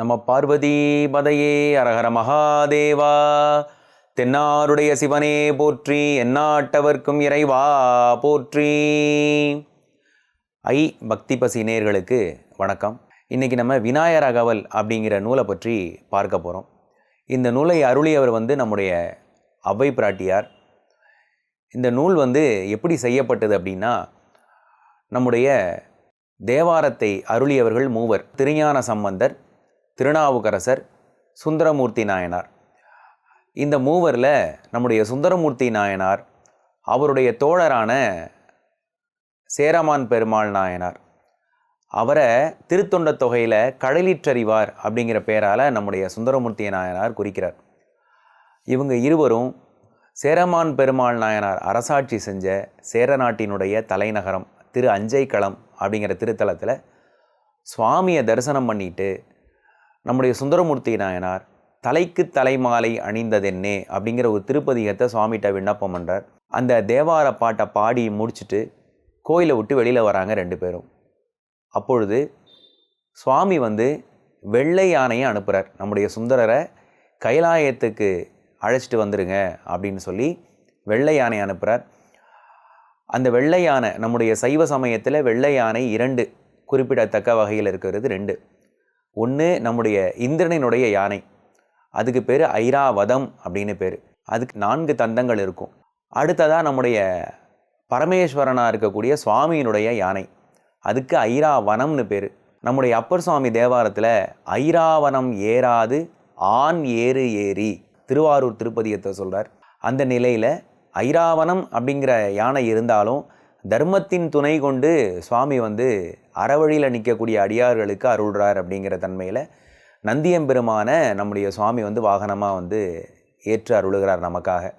நம பார்வதி பதையே அரஹர மகாதேவா. தென்னாருடைய சிவனே போற்றி எந்நாட்டவர்க்கும் இறைவா போற்றி. ஐ பக்தி பசி நேர்களுக்கு வணக்கம். இன்றைக்கி நம்ம விநாயகர் அகவல் அப்படிங்கிற நூலை பற்றி பார்க்க போகிறோம் இந்த நூலை அருளியவர் வந்து நம்முடைய அவ்வை பிராட்டியார். இந்த நூல் வந்து எப்படி செய்யப்பட்டது அப்படின்னா நம்முடைய தேவாரத்தை அருளியவர்கள் மூவர். திருஞான சம்பந்தர் திருநாவுக்கரசர் சுந்தரமூர்த்தி நாயனார். இந்த மூவரில் நம்முடைய சுந்தரமூர்த்தி நாயனார் அவருடைய தோழரான சேரமான் பெருமாள் நாயனார். அவரை திருத்தொண்ட தொகையில் கடலிற்றறிவார் அப்படிங்கிற பெயரால் நம்முடைய சுந்தரமூர்த்தி நாயனார் குறிக்கிறார். இவங்க இருவரும் சேரமான் பெருமாள் நாயனார் அரசாட்சி செஞ்ச சேர நாட்டினுடைய தலைநகரம் திரு அஞ்சைக்களம் அப்படிங்கிற திருத்தலத்தில் சுவாமியை தரிசனம் பண்ணிட்டு நம்முடைய சுந்தரமூர்த்தி நாயனார் தலைக்கு தலைமாலை அணிந்ததென்னே அப்படிங்கிற ஒரு திருப்பதிகத்தை சுவாமிகிட்ட விண்ணப்பம் பண்ணுறார் அந்த தேவார பாட்டை பாடி முடிச்சுட்டு கோயிலை விட்டு வெளியில் வராங்க ரெண்டு பேரும். அப்பொழுது சுவாமி வந்து வெள்ளை யானையை அனுப்புகிறார் நம்முடைய சுந்தரரை கைலாயத்துக்கு அழைச்சிட்டு வந்துடுங்க அப்படின்னு சொல்லி வெள்ளை யானை அனுப்புகிறார் அந்த வெள்ளை யானை நம்முடைய சைவ சமயத்தில் வெள்ளை யானை இரண்டு குறிப்பிடத்தக்க வகையில் இருக்கிறது ரெண்டு. ஒன்று நம்முடைய இந்திரனினுடைய யானை. அதுக்கு பேர் ஐராவதம் அப்படின்னு பேர். அதுக்கு நான்கு தந்தங்கள் இருக்கும். அடுத்ததாக நம்முடைய பரமேஸ்வரனாக இருக்கக்கூடிய சுவாமியினுடைய யானை. அதுக்கு ஐராவனம்னு பேர். நம்முடைய அப்பர் சுவாமி தேவாரத்தில் ஐராவனம் ஏறாது ஆண் ஏறு ஏறி. திருவாரூர் திருப்பதியத்தை சொல்கிறார் அந்த நிலையில் ஐராவனம் அப்படிங்கிற யானை இருந்தாலும் தர்மத்தின் துணை கொண்டு சுவாமி வந்து அறவழியில் நிற்கக்கூடிய அடியார்களுக்கு அருள்றார் அப்படிங்கிற தன்மையில் நந்தியம்பெருமான நம்முடைய சுவாமி வந்து வாகனமாக வந்து ஏற்று அருளுகிறார் நமக்காக.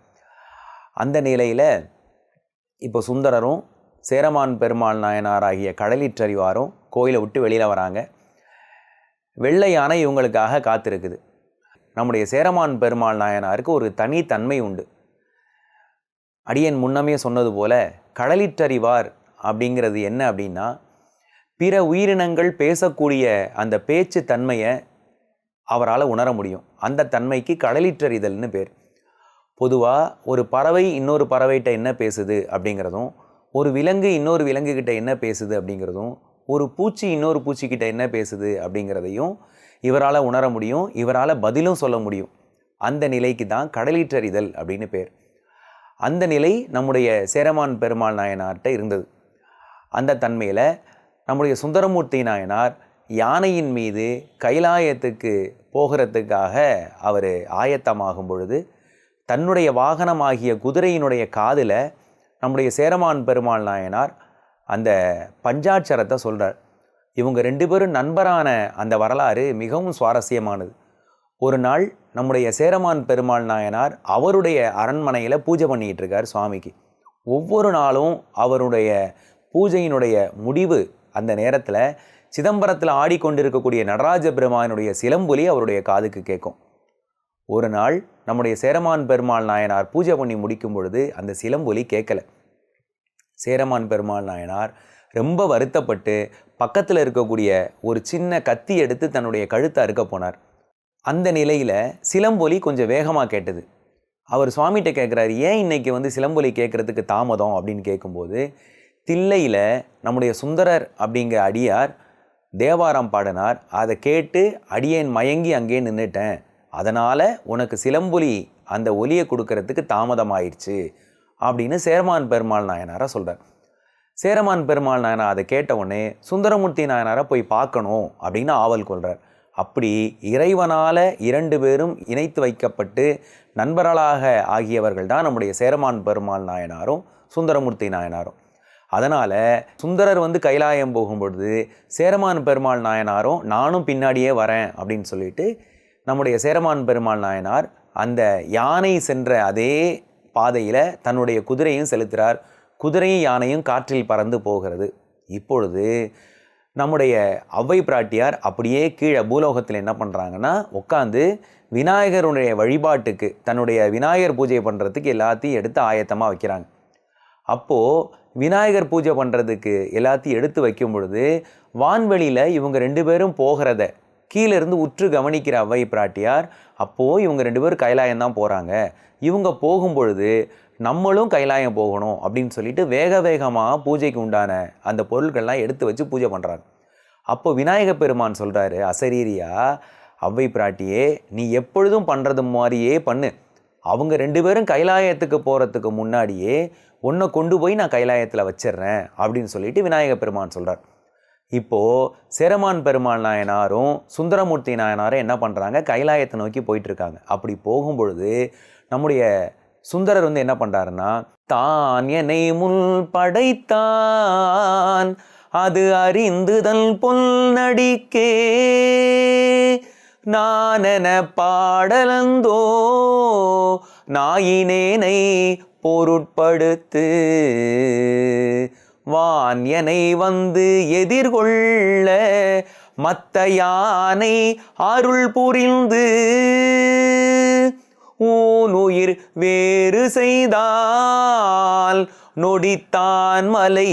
அந்த நிலையில் இப்போ சுந்தரரும் சேரமான் பெருமாள் நாயனார் ஆகிய கடலிற்றறிவாரும் கோயிலை விட்டு வெளியில் வராங்க. வெள்ளை யானை இவங்களுக்காக காத்திருக்குது. நம்முடைய சேரமான் பெருமாள் நாயனாருக்கு ஒரு தனித்தன்மை உண்டு. அடியன் முன்னமே சொன்னது போல கடலிற்றறிவார் அப்படிங்கிறது என்ன அப்படின்னா பிற உயிரினங்கள் பேசக்கூடிய அந்த பேச்சு தன்மையை அவரால் உணர முடியும். அந்த தன்மைக்கு கடலிற்றறிதல்னு பேர். பொதுவாக ஒரு பறவை இன்னொரு பறவைகிட்ட என்ன பேசுது அப்படிங்கிறதும் ஒரு விலங்கு இன்னொரு விலங்குகிட்ட என்ன பேசுது அப்படிங்கிறதும் ஒரு பூச்சி இன்னொரு பூச்சிக்கிட்ட என்ன பேசுது அப்படிங்கிறதையும் இவரால் உணர முடியும் இவரால் பதிலும் சொல்ல முடியும். அந்த நிலைக்கு தான் கடலீற்றறிதல் அப்படின்னு பேர். அந்த நிலை நம்முடைய சேரமான் பெருமாள் நாயனார்கிட்ட இருந்தது. அந்த தன்மையில் நம்முடைய சுந்தரமூர்த்தி நாயனார் யானையின் மீது கைலாயத்துக்கு போகிறதுக்காக அவர் ஆயத்தமாகும் பொழுது தன்னுடைய வாகனமாகிய குதிரையினுடைய காதில் நம்முடைய சேரமான் பெருமாள் நாயனார் அந்த பஞ்சாட்சரத்தை சொல்கிறார் இவங்க ரெண்டு பேரும் நண்பரான அந்த வரலாறு மிகவும் சுவாரஸ்யமானது. ஒரு நாள் நம்முடைய சேரமான் பெருமாள் நாயனார் அவருடைய அரண்மனையில் பூஜை பண்ணிகிட்டு இருக்கார் சுவாமிக்கு. ஒவ்வொரு நாளும் அவருடைய பூஜையினுடைய முடிவு அந்த நேரத்தில் சிதம்பரத்தில் ஆடிக்கொண்டிருக்கக்கூடிய நடராஜ பெருமானுடைய சிலம்பொலி அவருடைய காதுக்கு கேட்கும். ஒரு நாள் நம்முடைய சேரமான் பெருமாள் நாயனார் பூஜை பண்ணி முடிக்கும் பொழுது அந்த சிலம்பொலி கேட்கல. சேரமான் பெருமாள் நாயனார் ரொம்ப வருத்தப்பட்டு பக்கத்தில் இருக்கக்கூடிய ஒரு சின்ன கத்தி எடுத்து தன்னுடைய கழுத்தை அறுக்க போனார். அந்த நிலையில் சிலம்பொலி கொஞ்சம் வேகமாக கேட்டது. அவர் சுவாமிகிட்ட கேட்குறாரு ஏன் இன்றைக்கி வந்து சிலம்பொலி கேட்குறதுக்கு தாமதம்? அப்படின்னு கேட்கும்போது தில்லையில் நம்முடைய சுந்தரர் அப்படிங்கிற அடியார் தேவாரம் பாடினார். அதை கேட்டு அடியேன் மயங்கி அங்கேயே நின்றுட்டேன் அதனால் உனக்கு சிலம்பொலி அந்த ஒலியை கொடுக்கறதுக்கு தாமதமாயிடுச்சு அப்படின்னு சேரமான் பெருமாள் நாயனாரை சொல்கிறார் சேரமான் பெருமாள் நாயனார் அதை கேட்ட உடனே சுந்தரமூர்த்தி நாயனாரை போய் பார்க்கணும் அப்படின்னு ஆவல் கொள்கிறார் அப்படி இறைவனால் இரண்டு பேரும் இணைத்து வைக்கப்பட்டு நண்பர்களாக ஆகியவர்கள் தான் நம்முடைய சேரமான் பெருமாள் நாயனாரும் சுந்தரமூர்த்தி நாயனாரும். அதனால் சுந்தரர் வந்து கைலாயம் போகும்பொழுது சேரமான் பெருமாள் நாயனாரும் நானும் பின்னாடியே வரேன் அப்படின்னு சொல்லிட்டு நம்முடைய சேரமான் பெருமாள் நாயனார் அந்த யானை சென்ற அதே பாதையில் தன்னுடைய குதிரையும் செலுத்துகிறார் குதிரையும் யானையும் காற்றில் பறந்து போகிறது. இப்பொழுது நம்முடைய அவ்வை பிராட்டியார் அப்படியே கீழே பூலோகத்தில் என்ன பண்ணுறாங்கன்னா உட்காந்து விநாயகருடைய வழிபாட்டுக்கு தன்னுடைய விநாயகர் பூஜை பண்ணுறதுக்கு எல்லாத்தையும் எடுத்து ஆயத்தமாக வைக்கிறாங்க. அப்போது விநாயகர் பூஜை பண்ணுறதுக்கு எல்லாத்தையும் எடுத்து வைக்கும் பொழுது வான்வெளியில் இவங்க ரெண்டு பேரும் போகிறத கீழே இருந்து உற்று கவனிக்கிற அவை பிராட்டியார் அப்போது இவங்க ரெண்டு பேரும் கைலாயம் தான் போகிறாங்க இவங்க போகும்பொழுது நம்மளும் கைலாயம் போகணும் அப்படின்னு சொல்லிட்டு வேக வேகமாக பூஜைக்கு உண்டான அந்த பொருட்கள்லாம் எடுத்து வச்சு பூஜை பண்ணுறாங்க அப்போ விநாயக பெருமான் சொல்கிறாரு அசரீரியா அவ்வை பிராட்டியே நீ எப்பொழுதும் பண்ணுறது மாதிரியே பண்ணு. அவங்க ரெண்டு பேரும் கைலாயத்துக்கு போகிறதுக்கு முன்னாடியே உன்னை கொண்டு போய் நான் கைலாயத்தில் வச்சிடுறேன் அப்படின்னு சொல்லிட்டு விநாயக பெருமான் சொல்கிறார் இப்போது சேரமான் பெருமாள் நாயனாரும் சுந்தரமூர்த்தி நாயனாரும் என்ன பண்ணுறாங்க கைலாயத்தை நோக்கி போயிட்டுருக்காங்க. அப்படி போகும்பொழுது நம்முடைய சுந்தரர் வந்து என்ன பண்ணுறாருன்னா தான் என்னை முள் படைத்தான் அது அறிந்துதல் பொல் நடிக்கே நானென பாடலந்தோ நாயினேனை பொருட்படுத்து வான் எனை வந்து எதிர்கொள்ள மத்த யானை அருள் புரிந்து ஊனுயிர் வேறு செய்தால் நொடித்தான் மலை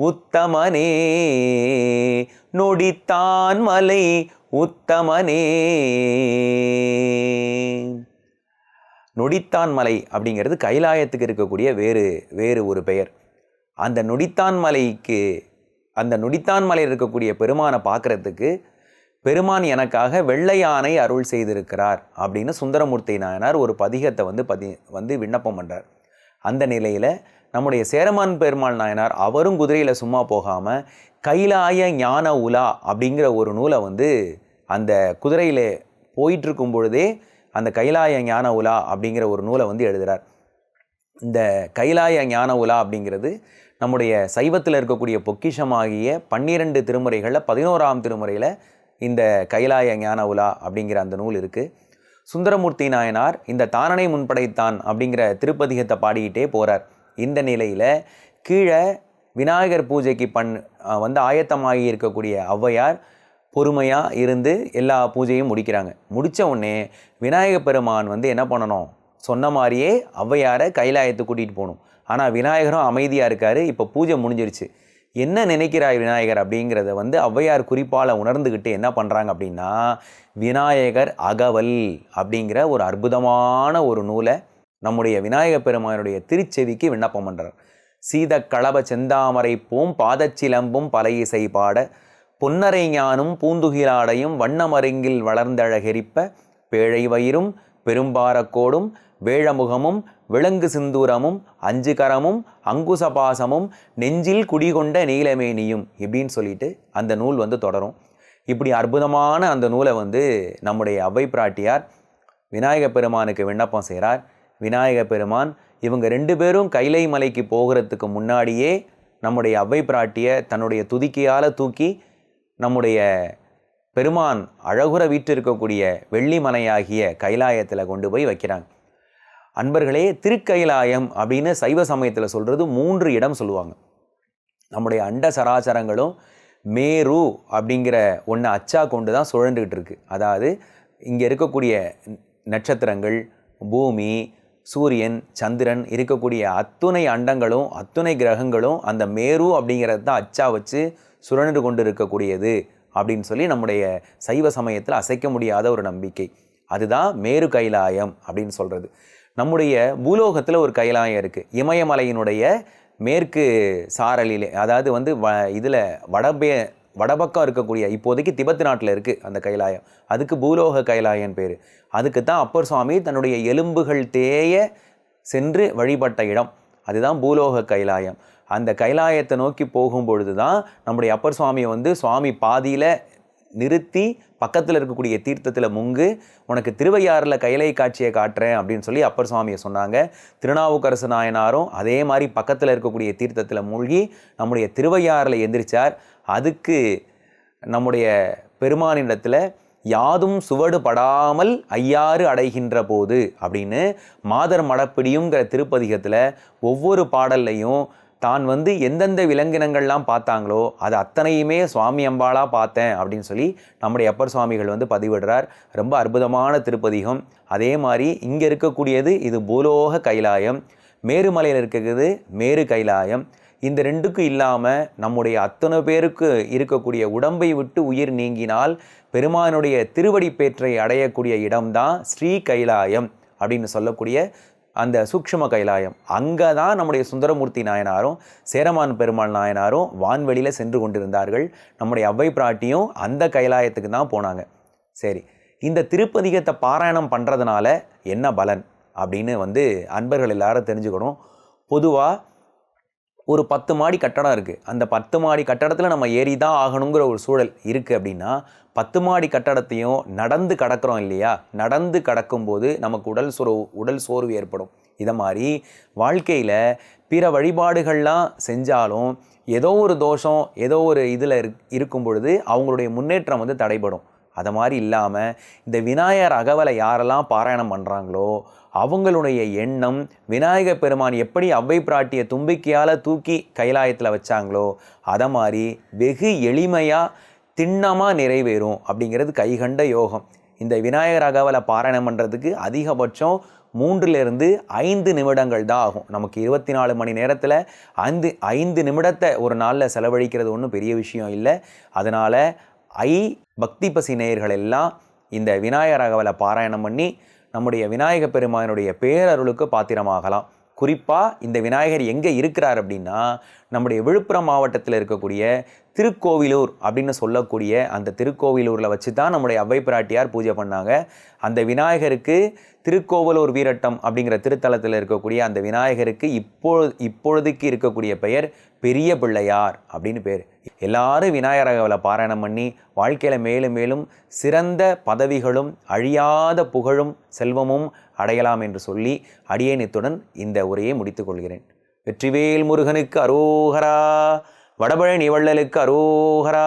உத்தமனே நொடித்தான் மலை உத்தமனே. நொடித்தான் மலை அப்படிங்கிறது கைலாயத்துக்கு இருக்கக்கூடிய வேறு வேறு ஒரு பெயர். அந்த நொடித்தான் மலைக்கு அந்த நொடித்தான் மலையில் இருக்கக்கூடிய பெருமானை பார்க்குறதுக்கு பெருமான் எனக்காக வெள்ளை யானை அருள் செய்திருக்கிறார் அப்படின்னு சுந்தரமூர்த்தி நாயனார் ஒரு பதிகத்தை வந்து பதி வந்து விண்ணப்பம் பண்ணுறார் அந்த நிலையில் நம்முடைய சேரமான் பெருமாள் நாயனார் அவரும் குதிரையில் சும்மா போகாமல் கைலாய ஞான உலா அப்படிங்கிற ஒரு நூலை வந்து அந்த குதிரையில் போயிட்டுருக்கும் பொழுதே அந்த கைலாய ஞான உலா அப்படிங்கிற ஒரு நூலை வந்து எழுதுகிறார் இந்த கைலாய ஞான உலா அப்படிங்கிறது நம்முடைய சைவத்தில் இருக்கக்கூடிய பொக்கிஷமாகிய பன்னிரண்டு திருமுறைகளில் பதினோராம் திருமுறையில் இந்த கைலாய ஞான உலா அப்படிங்கிற அந்த நூல் இருக்குது சுந்தரமூர்த்தி நாயனார் இந்த தானனை முன்படைத்தான் அப்படிங்கிற திருப்பதிகத்தை பாடிக்கிட்டே போகிறார் இந்த நிலையில் கீழே விநாயகர் பூஜைக்கு பண் வந்து ஆயத்தமாகி இருக்கக்கூடிய ஔவையார் பொறுமையாக இருந்து எல்லா பூஜையும் முடிக்கிறாங்க. முடித்த உடனே விநாயக பெருமான் வந்து என்ன பண்ணணும்? சொன்ன மாதிரியே ஔவையாரை கைலாயத்தை கூட்டிகிட்டு போகணும். ஆனால் விநாயகரும் அமைதியாக இருக்கார். இப்போ பூஜை முடிஞ்சிருச்சு. என்ன நினைக்கிறாய் விநாயகர் அப்படிங்கிறத வந்து ஔவையார் குறிப்பால் உணர்ந்துக்கிட்டு என்ன பண்ணுறாங்க அப்படின்னா விநாயகர் அகவல் அப்படிங்கிற ஒரு அற்புதமான ஒரு நூலை நம்முடைய விநாயகப் பெருமானுடைய திருச்செவிக்கு விண்ணப்பம் பண்ணுறார் சீத களப செந்தாமரை பூம் பாதச்சிலம்பும் பல இசை பாட பொன்னரை ஞானும் பூந்துகிலாடையும் வண்ணமருங்கில் வளர்ந்தழகெரிப்ப பேழை வயிறும் பெரும்பாரக்கோடும் வேழமுகமும் விலங்கு சிந்தூரமும் அஞ்சு கரமும் அங்குசபாசமும் நெஞ்சில் குடிகொண்ட நீலமேனியும் இப்படின்னு சொல்லிட்டு அந்த நூல் வந்து தொடரும். இப்படி அற்புதமான அந்த நூலை வந்து நம்முடைய அவ்வை பிராட்டியார் விநாயக பெருமானுக்கு விண்ணப்பம் செய்கிறார். விநாயக பெருமான் இவங்க ரெண்டு பேரும் கைலை மலைக்கு போகிறதுக்கு முன்னாடியே நம்முடைய அவ்வை பிராட்டியை தன்னுடைய துதிக்கையால் தூக்கி நம்முடைய பெருமான் அழகுற இருக்கக்கூடிய வெள்ளிமலையாகிய கைலாயத்தில் கொண்டு போய் வைக்கிறாங்க. அன்பர்களே திருக்கைலாயம் அப்படின்னு சைவ சமயத்தில் சொல்கிறது மூன்று இடம் சொல்லுவாங்க. நம்முடைய அண்ட சராசரங்களும் மேரு அப்படிங்கிற ஒன்று அச்சா கொண்டு தான் சுழண்டுக்கிட்டு இருக்குது அதாவது இங்கே இருக்கக்கூடிய நட்சத்திரங்கள் பூமி சூரியன் சந்திரன் இருக்கக்கூடிய அத்துணை அண்டங்களும் அத்துணை கிரகங்களும் அந்த மேரு அப்படிங்கிறது தான் அச்சா வச்சு சுழன்று கொண்டு இருக்கக்கூடியது அப்படின்னு சொல்லி நம்முடைய சைவ சமயத்தில் அசைக்க முடியாத ஒரு நம்பிக்கை. அதுதான் மேரு கைலாயம் அப்படின்னு சொல்கிறது நம்முடைய பூலோகத்தில் ஒரு கைலாயம் இருக்குது இமயமலையினுடைய மேற்கு சாரலிலே அதாவது வந்து வ இதில் வடபே வடபக்கம் இருக்கக்கூடிய இப்போதைக்கு திபெத் நாட்டில் இருக்குது அந்த கைலாயம். அதுக்கு பூலோக கைலாயன் பேர். அதுக்கு தான் அப்பர் சுவாமி தன்னுடைய எலும்புகள் தேய சென்று வழிபட்ட இடம். அதுதான் பூலோக கைலாயம். அந்த கைலாயத்தை நோக்கி போகும்பொழுது தான் நம்முடைய அப்பர் சுவாமியை வந்து சுவாமி பாதியில் நிறுத்தி பக்கத்தில் இருக்கக்கூடிய தீர்த்தத்தில் முங்கு உனக்கு திருவையாறில் கைலை காட்சியை காட்டுறேன் அப்படின்னு சொல்லி அப்பர் சுவாமியை சொன்னாங்க. திருநாவுக்கரசு நாயனாரும் அதே மாதிரி பக்கத்தில் இருக்கக்கூடிய தீர்த்தத்தில் மூழ்கி நம்முடைய திருவையாறில் எந்திரிச்சார். அதுக்கு நம்முடைய பெருமானிடத்தில் யாதும் சுவடு படாமல் ஐயாறு அடைகின்ற போது அப்படின்னு மாதர் மடப்பிடியுங்கிற திருப்பதிகத்தில் ஒவ்வொரு பாடல்லையும் தான் வந்து எந்தெந்த விலங்கினங்கள்லாம் பார்த்தாங்களோ அது அத்தனையுமே சுவாமி அம்பாலாக பார்த்தேன் அப்படின்னு சொல்லி நம்முடைய அப்பர் சுவாமிகள் வந்து பதிவிடுறார். ரொம்ப அற்புதமான திருப்பதிகம். அதே மாதிரி இங்கே இருக்கக்கூடியது இது பூலோக கைலாயம். மேருமலையில் இருக்கிறது மேரு கைலாயம். இந்த ரெண்டுக்கும் இல்லாமல் நம்முடைய அத்தனை பேருக்கு இருக்கக்கூடிய உடம்பை விட்டு உயிர் நீங்கினால் பெருமானுடைய திருவடி பேற்றை அடையக்கூடிய இடம்தான் ஸ்ரீ கைலாயம் அப்படின்னு சொல்லக்கூடிய அந்த சூக்ஷ்ம கைலாயம். அங்கே தான் நம்முடைய சுந்தரமூர்த்தி நாயனாரும் சேரமான் பெருமாள் நாயனாரும் வான்வெளியில் சென்று கொண்டிருந்தார்கள். நம்முடைய அவ்வை பிராட்டியும் அந்த கைலாயத்துக்கு தான் போனாங்க. சரி இந்த திருப்பதிகத்தை பாராயணம் பண்ணுறதுனால என்ன பலன் அப்படின்னு வந்து அன்பர்கள் எல்லாரும் தெரிஞ்சுக்கணும். பொதுவாக ஒரு பத்து மாடி கட்டடம் இருக்குது அந்த பத்து மாடி கட்டடத்தில் நம்ம ஏறி தான் ஆகணுங்கிற ஒரு சூழல் இருக்குது அப்படின்னா பத்து மாடி கட்டடத்தையும் நடந்து கடக்கிறோம் இல்லையா? நடந்து கடக்கும்போது நமக்கு உடல் சோர்வு உடல் சோர்வு ஏற்படும். இதை மாதிரி வாழ்க்கையில் பிற வழிபாடுகள்லாம் செஞ்சாலும் ஏதோ ஒரு தோஷம் ஏதோ ஒரு இதில் இருக்கும் பொழுது அவங்களுடைய முன்னேற்றம் வந்து தடைபடும். அதை மாதிரி இல்லாமல் இந்த விநாயகர் அகவலை யாரெல்லாம் பாராயணம் பண்ணுறாங்களோ அவங்களுடைய எண்ணம் விநாயக பெருமான் எப்படி அவ்வை பிராட்டிய தும்பிக்கையால் தூக்கி கைலாயத்தில் வச்சாங்களோ அதை மாதிரி வெகு எளிமையாக திண்ணமாக நிறைவேறும் அப்படிங்கிறது கைகண்ட யோகம். இந்த விநாயகர் அகவலை பாராயணம் பண்ணுறதுக்கு அதிகபட்சம் மூன்றிலிருந்து ஐந்து நிமிடங்கள் தான் ஆகும். நமக்கு இருபத்தி நாலு மணி நேரத்தில் ஐந்து ஐந்து நிமிடத்தை ஒரு நாளில் செலவழிக்கிறது ஒன்றும் பெரிய விஷயம் இல்லை. அதனால் ஐ பக்தி பசி நேயர்கள் எல்லாம் இந்த விநாயகர் அகவலை பாராயணம் பண்ணி நம்முடைய விநாயக பெருமானுடைய பேரருளுக்கு பாத்திரமாகலாம். குறிப்பாக இந்த விநாயகர் எங்கே இருக்கிறார் அப்படின்னா நம்முடைய விழுப்புரம் மாவட்டத்தில் இருக்கக்கூடிய திருக்கோவிலூர் அப்படின்னு சொல்லக்கூடிய அந்த திருக்கோவிலூரில் வச்சு தான் நம்முடைய அவ்வை பிராட்டியார் பூஜை பண்ணாங்க. அந்த விநாயகருக்கு திருக்கோவலூர் வீரட்டம் அப்படிங்கிற திருத்தலத்தில் இருக்கக்கூடிய அந்த விநாயகருக்கு இப்பொழுது இப்பொழுதுக்கு இருக்கக்கூடிய பெயர் பெரிய பிள்ளையார் அப்படின்னு பேர். எல்லாரும் விநாயகரகவில் பாராயணம் பண்ணி வாழ்க்கையில் மேலும் மேலும் சிறந்த பதவிகளும் அழியாத புகழும் செல்வமும் அடையலாம் என்று சொல்லி அடியேனித்துடன் இந்த உரையை முடித்துக்கொள்கிறேன் வெற்றிவேல் முருகனுக்கு அரோகரா! வடபழனி வள்ளலுக்கு அரோகரா.